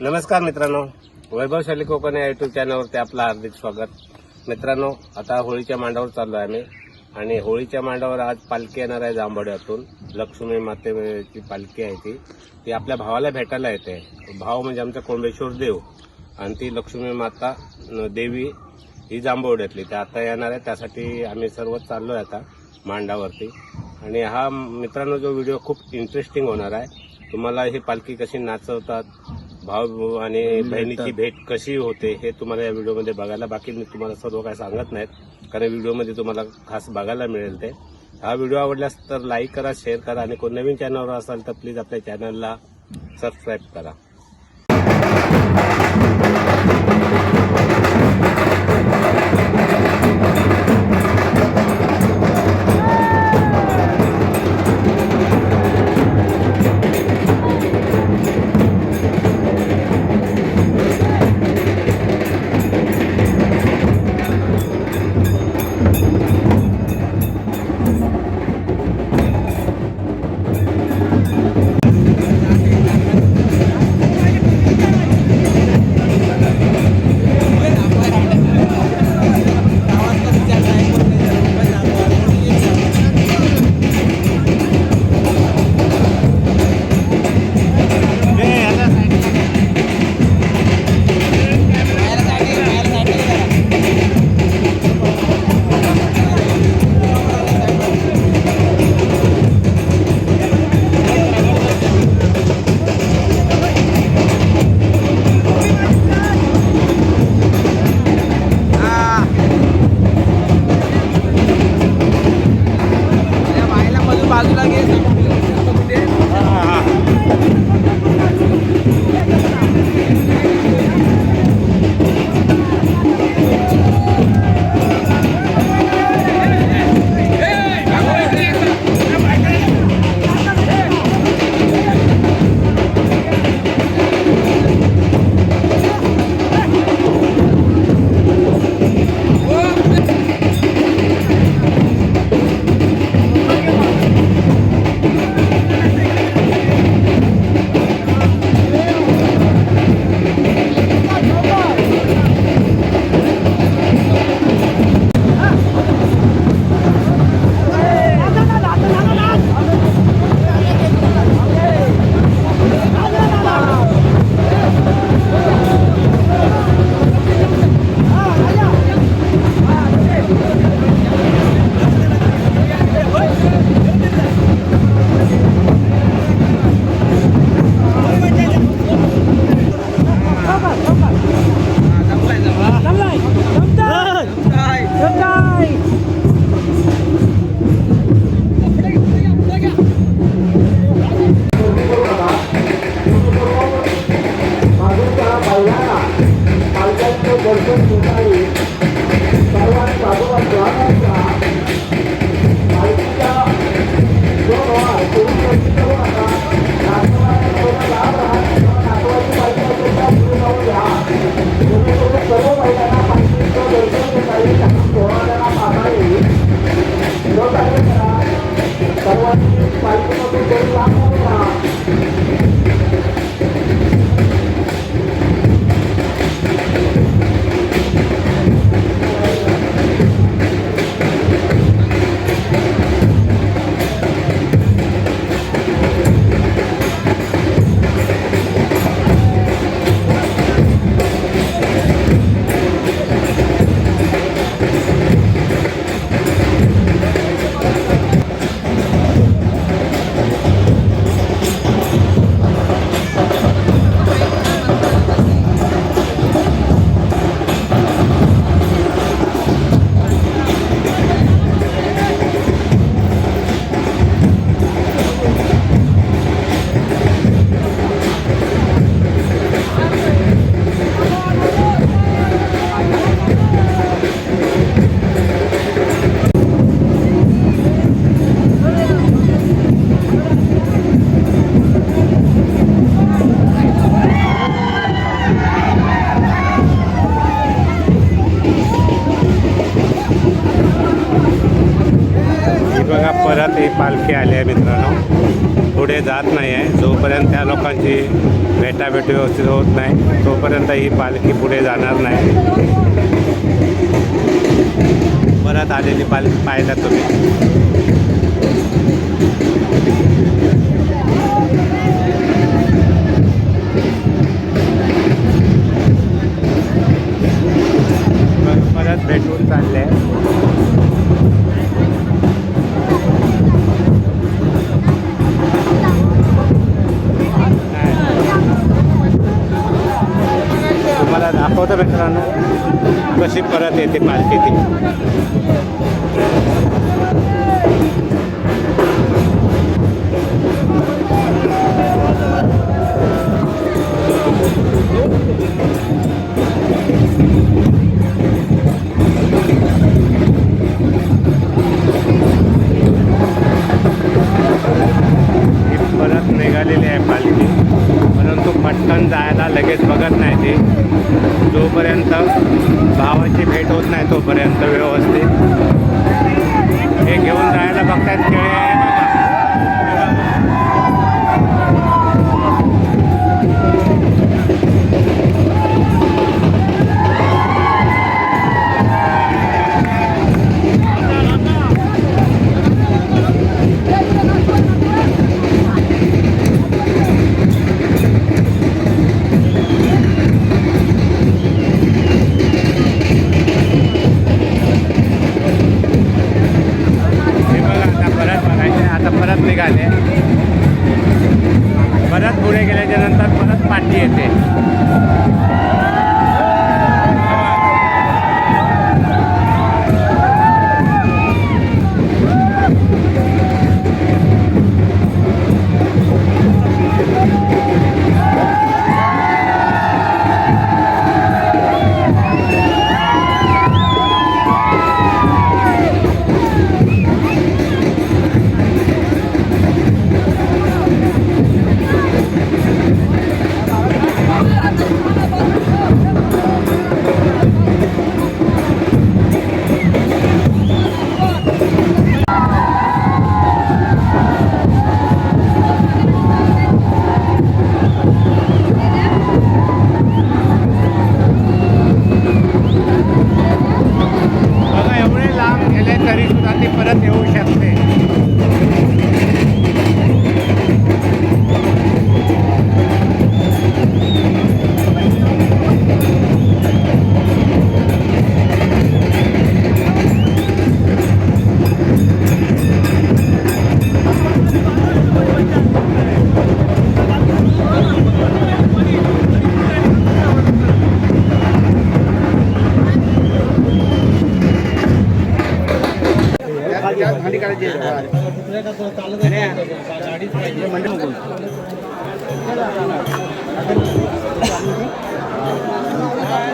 नमस्कार मित्रांनो. वैभवशाली कोकण या युट्यूब चॅनलवरती आपलं हार्दिक स्वागत. मित्रांनो आता होळीच्या मांडावर चाललो आहे आम्ही. आणि होळीच्या मांडावर आज पालखी येणार आहे जांभोड्यातून. लक्ष्मी मातेची पालखी आहे ती. ती आपल्या भावाला भेटायला येते. भाव म्हणजे आमचा कोंबेश्वर देव. आणि ती लक्ष्मी माता देवी ही जांभवड्यातली ते आता येणार आहे. त्यासाठी आम्ही सर्व आहे आता मांडावरती. आणि हा मित्रांनो जो व्हिडिओ खूप इंटरेस्टिंग होणार आहे. तुम्हाला ही पालखी कशी नाचवतात भाऊ आणि बहिणीची भेट कशी होते हे तुम्हाला या व्हिडिओमध्ये बघायला. बाकी मी तुम्हाला सर्व काय सांगत नाहीत कारण व्हिडिओमध्ये तुम्हाला खास बघायला मिळेल ते. हा व्हिडिओ आवडल्यास तर लाईक करा शेअर करा आणि कोण नवीन चॅनलवर असाल तर प्लीज आपल्या चॅनलला सबस्क्राईब करा. ही बघा परत ही पालखी आली आहे मित्रांनो. पुढे जात नाही आहे. जोपर्यंत त्या लोकांची भेटाभेटी व्यवस्थित होत नाही तोपर्यंत ही पालखी पुढे जाणार नाही. परत आलेली पालखी पाहिला तुम्ही. कशी परत तोपर्यंत व्यवस्थित. हे घेऊन जायला बघतात खेळे.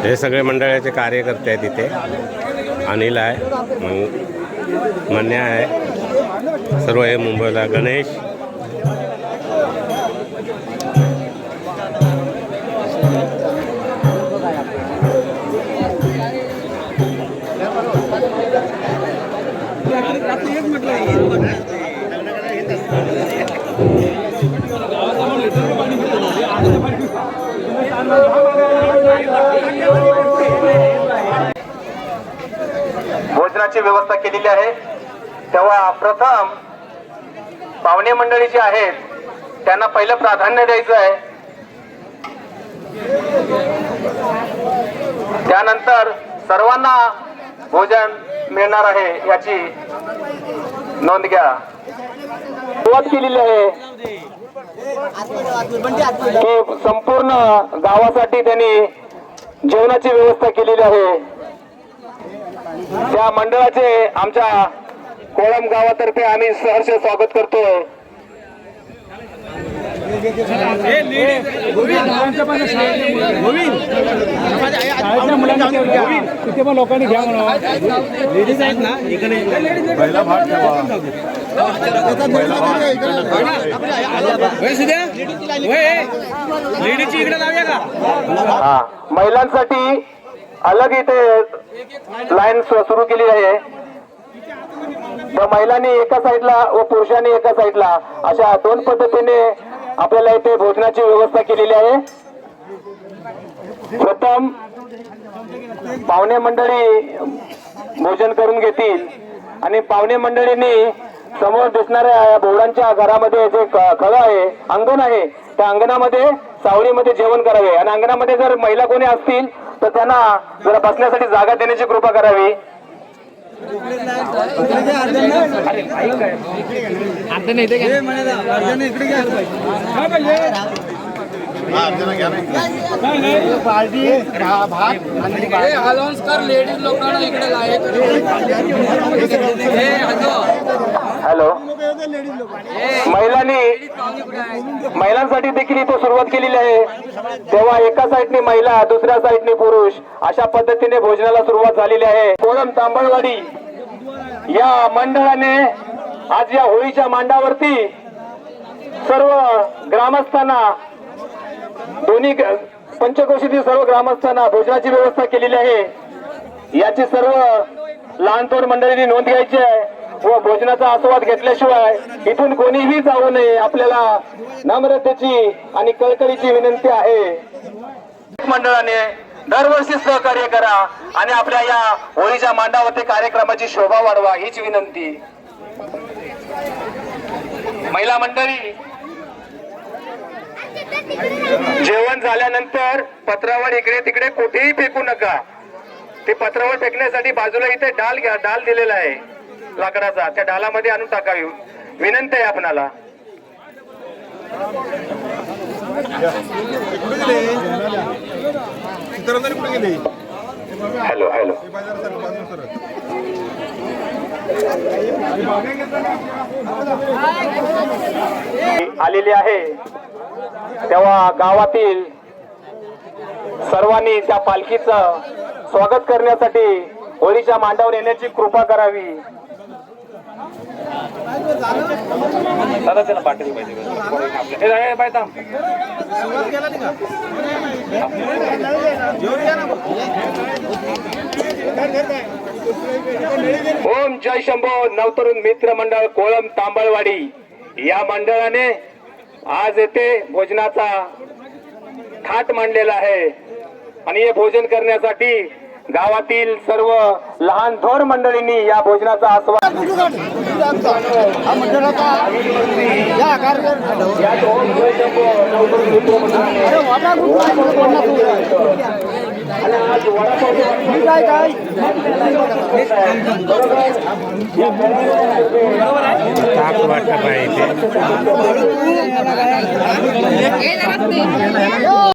हे सगळे मंडळाचे कार्यकर्ते आहेत इथे. अनिल आहे मग मन्या आहे सर्व हे मुंबईला. गणेश व्यवस्था केलेली आहे. तेव्हा प्रथम पाहुणे मंडळी जी आहेत त्यांना पहिलं प्राधान्य द्यायचं आहे. त्यानंतर सर्वांना भोजन मिळणार आहे याची नोंद घ्या. सुरुवात केलेली आहे. संपूर्ण गावासाठी त्यांनी जेवणाची व्यवस्था केलेली आहे. त्या मंडळाचे आमच्या कोळम गावातर्फे आम्ही सहर्ष स्वागत करतोय. तिथे पण लोकांनी घ्या म्हणा लेडीज आहेत ना इकडे लेडीजची इकडे लावूया का? हा महिलांसाठी अलग इथे लाईन सुरू केली आहे. तर महिलांनी एका साईडला व पुरुषांनी एका साईडला अशा दोन पद्धतीने आपल्याला इथे भोजनाची व्यवस्था केलेली आहे. प्रथम पाहुणे मंडळी भोजन करून घेतील आणि पाहुणे मंडळींनी समोर दिसणाऱ्या या बोर्डांच्या घरामध्ये जे खळ आहे अंगण आहे त्या अंगणामध्ये सावळीमध्ये जेवण करावे. आणि अंगणामध्ये जर महिला कोणी असतील तर त्यांना जरा बसण्यासाठी जागा देण्याची कृपा करावी. अलाउन्स कर लेडीज लोकांना इकडे हॅलो. महिलांनी महिलांसाठी देखील इथे सुरुवात केलेली आहे. तेव्हा एका साईडने महिला दुसऱ्या साईडने पुरुष अशा पद्धतीने भोजनाला सुरुवात झालेली आहे. कोरम तांबळवाडी या मंडळाने आज या होळीच्या मांडावरती सर्व ग्रामस्थांना दोन्ही पंचकोशीतील सर्व ग्रामस्थांना भोजनाची व्यवस्था केलेली आहे. याची सर्व लहान थोर मंडळींनी नोंद घ्यायची आहे व भोजनाचा आस्वाद घेतल्याशिवाय इथून कोणीही जाऊ नये आपल्याला नम्रतेची आणि कळकळीची विनंती आहे. मंडळाने दरवर्षी सहकार्य करा आणि आपल्या या होळीच्या मांडावरती कार्यक्रमाची शोभा वाढवा हीच विनंती. महिला मंडळी जेवण झाल्यानंतर पत्रावर इकडे तिकडे कुठेही फेकू नका. ते पत्रावर फेकण्यासाठी बाजूला इथे डाल घ्या डाल दिलेला आहे. लाकडाचा त्या डालामध्ये आणून टाकावी. विनंती आहे आपणाला. Hello hello. आलेली आहे. तेव्हा गावातील सर्वांनी त्या पालखीचं स्वागत करण्यासाठी होळीच्या मांडावर येण्याची कृपा करावी. ओम जय शंभो नवतरुण मित्र मंडळ कोळम तांबळवाडी. या मंडळाने आज येथे भोजनाचा थाट मांडलेला आहे. आणि हे भोजन करण्यासाठी गावातील सर्व लहान थोर मंडळींनी या भोजनाचा आस्वाद ओम जय शंभो नवतरुण मित्र